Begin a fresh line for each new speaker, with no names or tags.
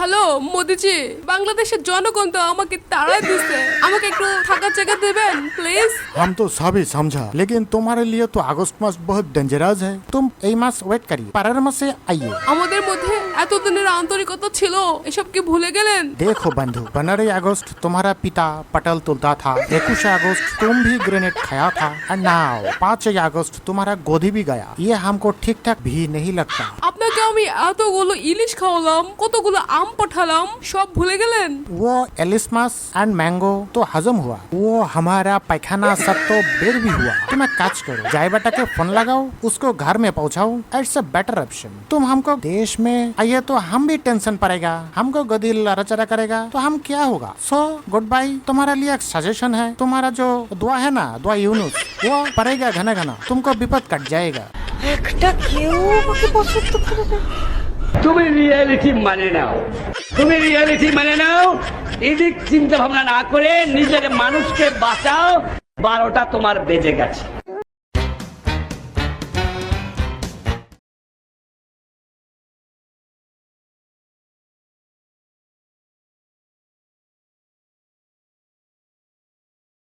Hello মোদিজি বাংলাদেশের জনগণ তো আমাকে তাড়া দিছে আমাকে একটু থাকার জায়গা দেবেন প্লিজ
हम तो सभी समझा लेकिन तुम्हारे लिए तो अगस्त मास बहुत डेंजरस है तुम यही मास वेट करिए परार मास से आइए
আমাদের মধ্যে এতদিনের আন্তরিকতা ছিল এসব কি ভুলে গেলেন
देखो बंधु पंद्रह अगस्त तुम्हारा पिता पटल तुलता था इक्कीस अगस्त तुम भी ग्रेनेड खाया था और नाउ पाँच अगस्त तुम्हारा गोदी भी गया ये हमको ठीक ठाक भी नहीं लगता
আপনাকে আমি এতগুলো ইলিশ খাওয়ালাম কতগুলো আম পাঠালাম সব ভুলে গেলেন
वो एलिसमस एंड मैंगो तो हजम हुआ वो हमारा पैखाना सब तो बेर भी हुआ तुम एक काज करो जाय बेटा के फोन लगाओ उसको घर में पहुंचाओ इट्स अ बेटर ऑप्शन तुम हमको देश में आइए तो हम भी टेंशन पड़ेगा हमको गदी लड़ाचड़ा करेगा तो हम क्या होगा सो गुड बाय तुम्हारे लिए एक सजेशन है तुम्हारा जो दुआ है ना दुआ यूनुस वो पड़ेगा घना घना तुमको विपद कट जाएगा
একটা কেউ আমাকে পছন্দ করে না।
তুমি রিয়েলিটি মানে নাও। তুমি রিয়েলিটি মানে নাও, এদিক চিন্তা ভাবনা না করে নিজের মানুষকে বাঁচাও, বারোটা তোমার বেজে গেছে।